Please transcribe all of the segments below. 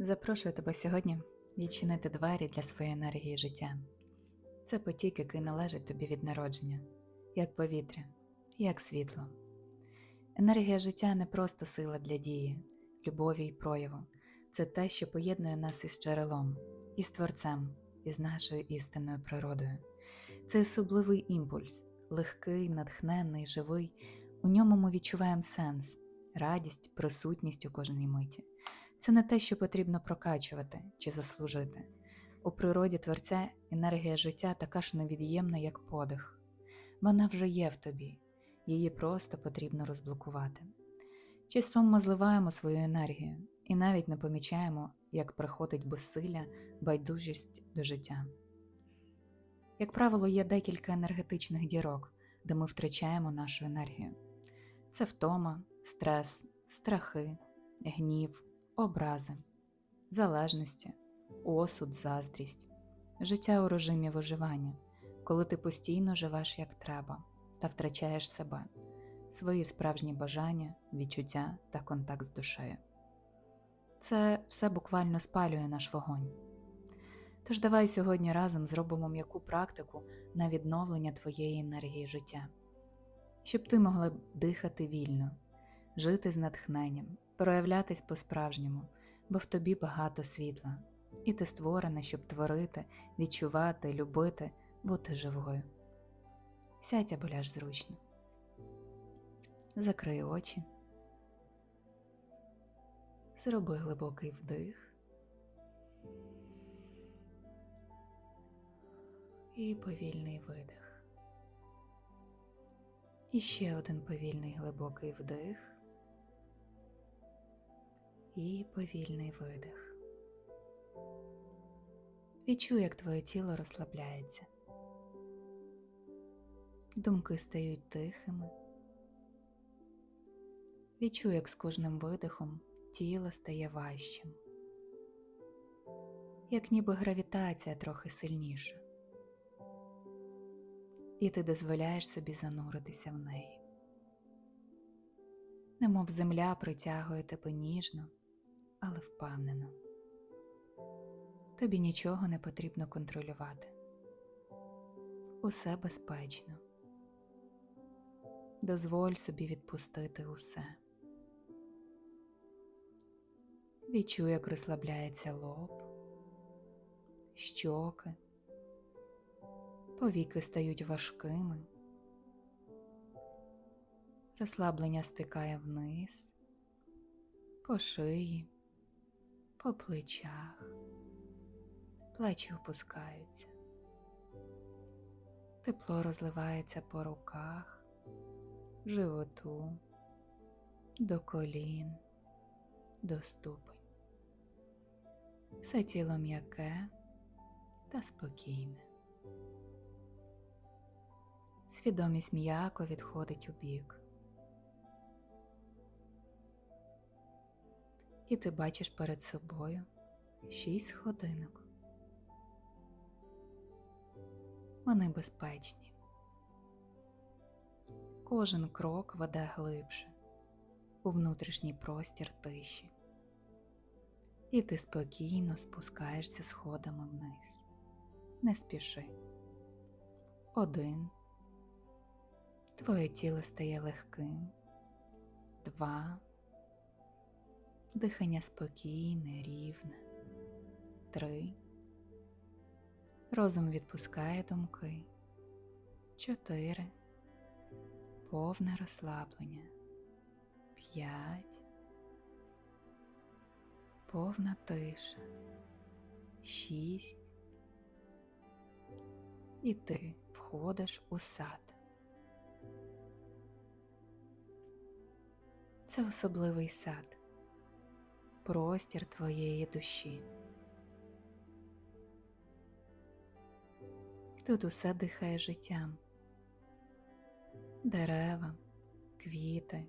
Запрошую тебе сьогодні відчинити двері для своєї енергії життя. Це потік, який належить тобі від народження, як повітря, як світло. Енергія життя не просто сила для дії, любові і прояву. Це те, що поєднує нас із джерелом, із творцем, із нашою істинною природою. Це особливий імпульс, легкий, натхненний, живий. У ньому ми відчуваємо сенс, радість, присутність у кожній миті. Це не те, що потрібно прокачувати чи заслужити. У природі творця енергія життя така ж невід'ємна, як подих. Вона вже є в тобі, її просто потрібно розблокувати. Часом ми зливаємо свою енергію і навіть не помічаємо, як приходить безсилля, байдужість до життя. Як правило, є декілька енергетичних дірок, де ми втрачаємо нашу енергію. Це втома, стрес, страхи, гнів, образи, залежності, осуд, заздрість, життя у режимі виживання, коли ти постійно живеш як треба та втрачаєш себе, свої справжні бажання, відчуття та контакт з душею. Це все буквально спалює наш вогонь. Тож давай сьогодні разом зробимо м'яку практику на відновлення твоєї енергії життя, щоб ти могла дихати вільно, жити з натхненням, проявлятись по-справжньому, бо в тобі багато світла, і ти створена, щоб творити, відчувати, любити, бути живою. Сядь або ляж зручно. Закрий очі. Зроби глибокий вдих. І повільний видих. І ще один повільний глибокий вдих і повільний видих. Відчуй, як твоє тіло розслабляється. Думки стають тихими. Відчуй, як з кожним видихом тіло стає важчим, як ніби гравітація трохи сильніша. І ти дозволяєш собі зануритися в неї. Немов земля притягує тебе ніжно, але впевнено. Тобі нічого не потрібно контролювати. Усе безпечно. Дозволь собі відпустити усе. Відчуй, як розслабляється лоб, щоки, повіки стають важкими, розслаблення стикає вниз, по шиї, по плечах, плечі опускаються, тепло розливається по руках, животу, до колін, до ступень. Все тіло м'яке та спокійне. Свідомість м'яко відходить у бік. І ти бачиш перед собою шість годинок. Вони безпечні. Кожен крок веде глибше у внутрішній простір тиші. І ти спокійно спускаєшся сходами вниз. Не спіши. Один. Твоє тіло стає легким. Два. Дихання спокійне, рівне. Три. Розум відпускає думки. Чотири. Повне розслаблення. П'ять. Повна тиша. Шість. І ти входиш у сад. Це особливий сад, простір твоєї душі. Тут усе дихає життям, дерева, квіти,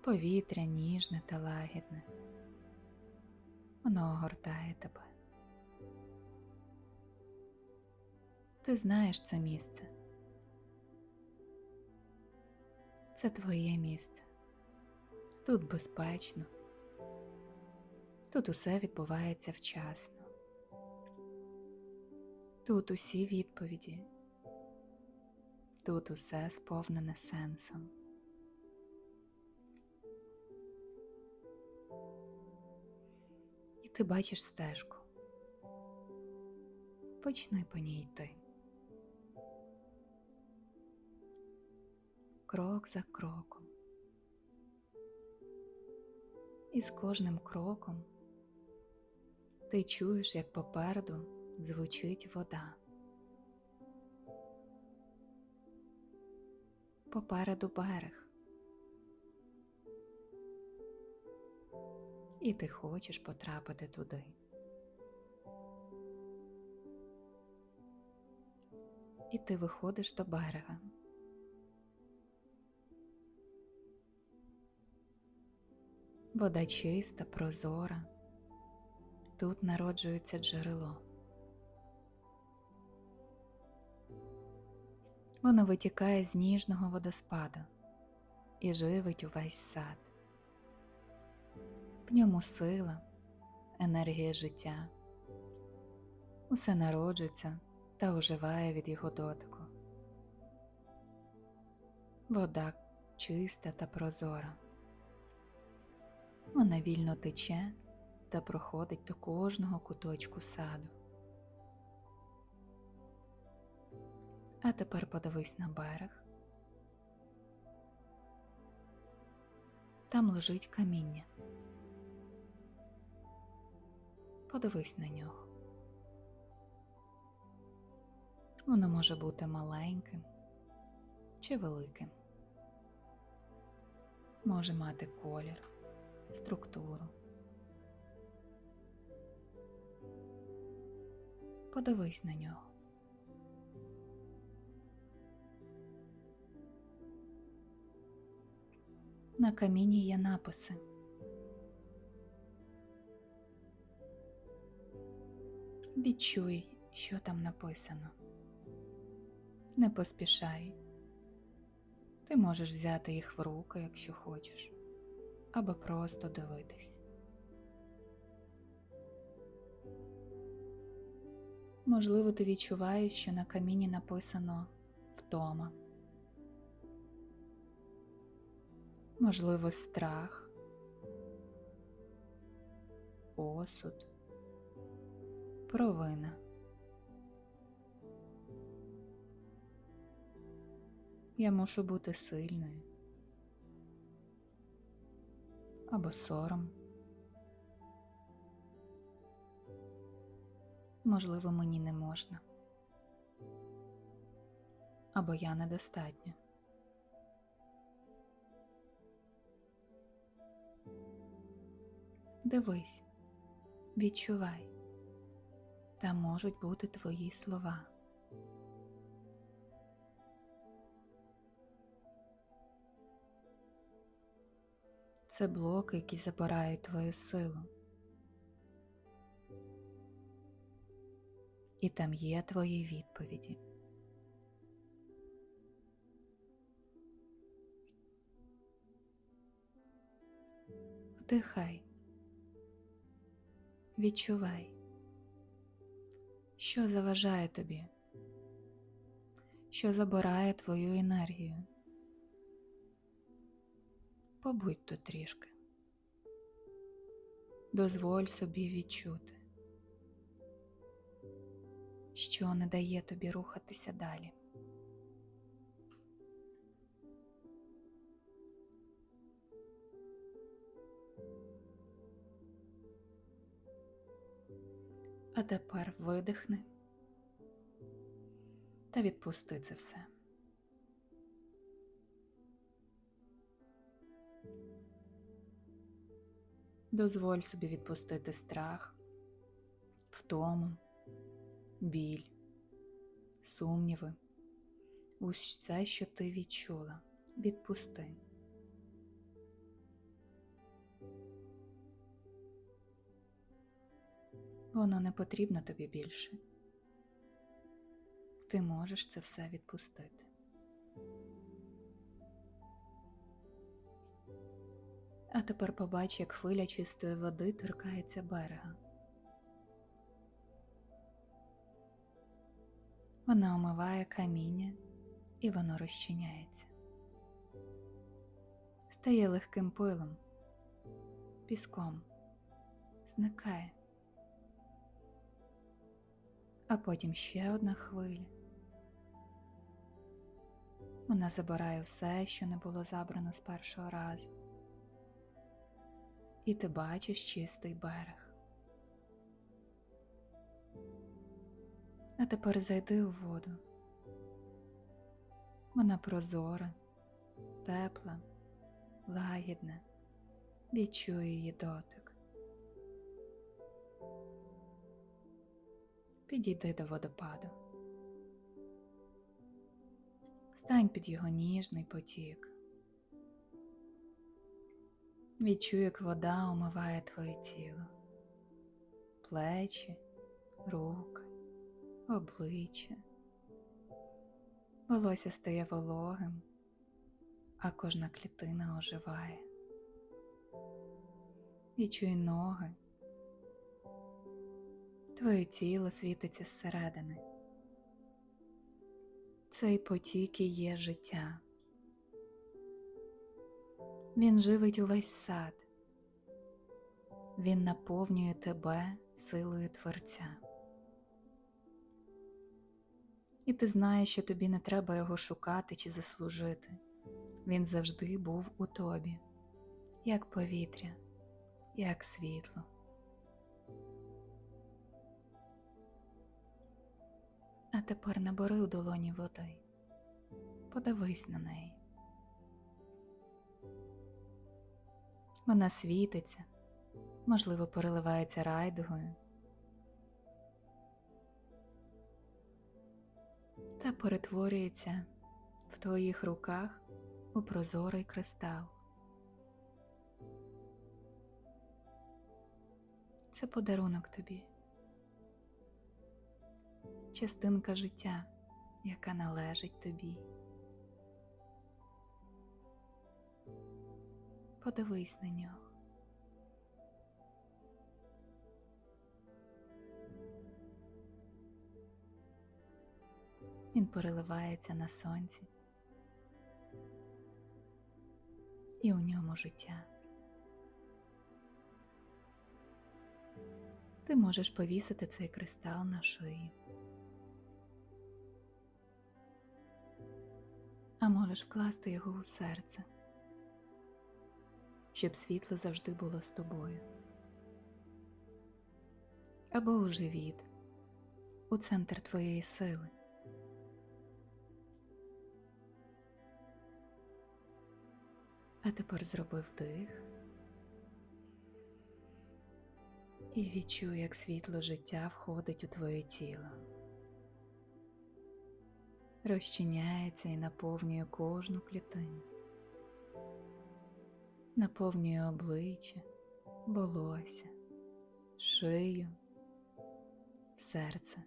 повітря ніжне та лагідне. Воно огортає тебе. Ти знаєш це місце. Це твоє місце. Тут безпечно, Тут усе відбувається вчасно. Тут усі відповіді. Тут усе сповнене сенсом. І ти бачиш стежку. Почни по ній йти. Крок за кроком. І з кожним кроком ти чуєш, як попереду звучить вода. Попереду берег. І ти хочеш потрапити туди. І ти виходиш до берега. Вода чиста, прозора. Тут народжується джерело. Воно витікає з ніжного водоспаду і живить увесь сад. В ньому сила, енергія життя. Усе народжується та оживає від його дотику. Вода чиста та прозора. Вона вільно тече та проходить до кожного куточку саду. А тепер подивись на берег. Там лежить каміння. Подивись на нього. Воно може бути маленьким чи великим. Може мати колір, структуру. Подивись на нього. На камінні є написи. Відчуй, що там написано. Не поспішай. Ти можеш взяти їх в руки, якщо хочеш, або просто дивитись. Можливо, ти відчуваєш, що на каміні написано втома. Можливо, страх, осуд, провина. Я мушу бути сильною або сором. Можливо, мені не можна, або я недостатньо. Дивись, відчувай, там можуть бути твої слова. Це блоки, які забирають твою силу. І там є твої відповіді. Вдихай, відчувай, що заважає тобі, що забирає твою енергію. Побудь тут трішки, дозволь собі відчути, що не дає тобі рухатися далі. А тепер видихни та відпусти це все. Дозволь собі відпустити страх, втому, біль, сумніви, усе, що ти відчула, відпусти. Воно не потрібно тобі більше. Ти можеш це все відпустити. А тепер побач, як хвиля чистої води торкається берега. Вона омиває каміння і воно розчиняється. Стає легким пилом, піском, зникає. А потім ще одна хвиля. Вона забирає все, що не було забрано з першого разу. І ти бачиш чистий берег. А тепер зайди у воду. Вона прозора, тепла, лагідна, відчуй її дотик. Підійди до водопаду. Стань під його ніжний потік. Відчуй, як вода омиває твоє тіло, плечі, руки, обличчя. Волосся стає вологим, а кожна клітина оживає. Відчуй ноги. Твоє тіло світиться зсередини. Цей потік і є життя. Він живить увесь сад. Він наповнює тебе силою Творця. І ти знаєш, що тобі не треба його шукати чи заслужити. Він завжди був у тобі, як повітря, як світло. А тепер набери у долоні води, подивись на неї. Вона світиться, можливо, переливається райдугою. Та перетворюється в твоїх руках у прозорий кристал. Це подарунок тобі, частинка життя, яка належить тобі. Подивись на нього. Він переливається на сонці, і у ньому життя. Ти можеш повісити цей кристал на шиї, а можеш вкласти його у серце щоб світло завжди було з тобою. Або у живіт, у центр твоєї сили. А тепер зроби вдих і відчуй, як світло життя входить у твоє тіло, розчиняється і наповнює кожну клітину наповнює обличчя, волосся, шию, серце,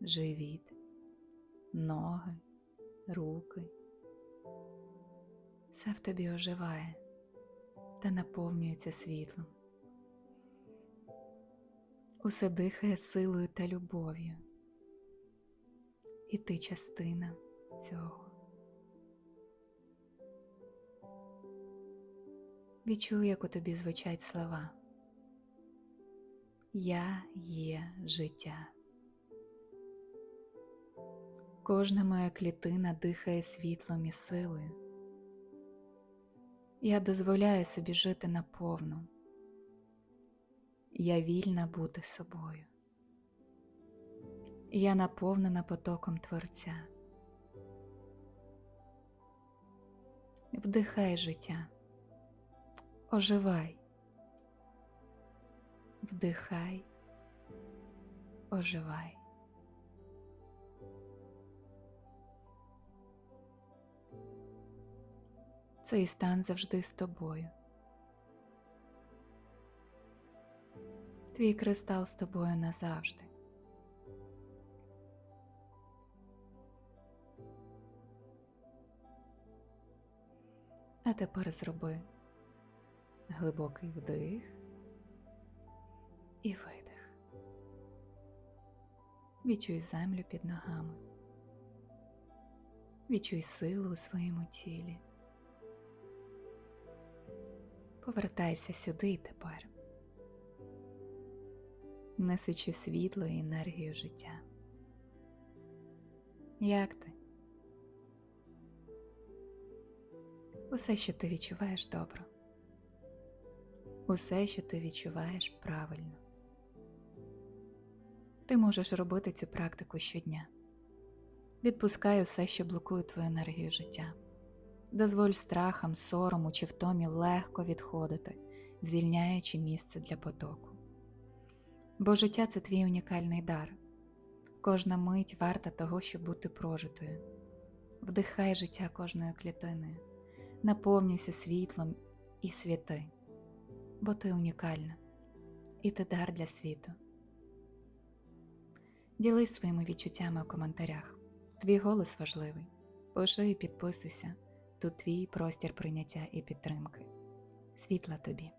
живіт, ноги, руки. Все в тобі оживає та наповнюється світлом. Усе дихає силою та любов'ю, і ти частина цього. Відчуй, як у тобі звучать слова. Я є життя. Кожна моя клітина дихає світлом і силою. Я дозволяю собі жити наповну. Я вільна бути собою. Я наповнена потоком Творця. Вдихай життя. Оживай, вдихай, оживай. Цей стан завжди з тобою. Твій кристал з тобою назавжди. А тепер зроби Глибокий вдих і видих. Відчуй землю під ногами. Відчуй силу у своєму тілі. Повертайся сюди і тепер, несучи світло і енергію життя. Як ти? Усе, що ти відчуваєш добре. Усе, що ти відчуваєш правильно. Ти можеш робити цю практику щодня. Відпускай усе, що блокує твою енергію життя. Дозволь страхам, сорому чи втомі легко відходити, звільняючи місце для потоку. Бо життя це твій унікальний дар. Кожна мить варта того, щоб бути прожитою. Вдихай життя кожною клітиною, наповнюйся світлом і святи, бо ти унікальна, і ти дар для світу. Ділись своїми відчуттями у коментарях. Твій голос важливий. Пиши і підписуйся. Тут твій простір прийняття і підтримки. Світла тобі!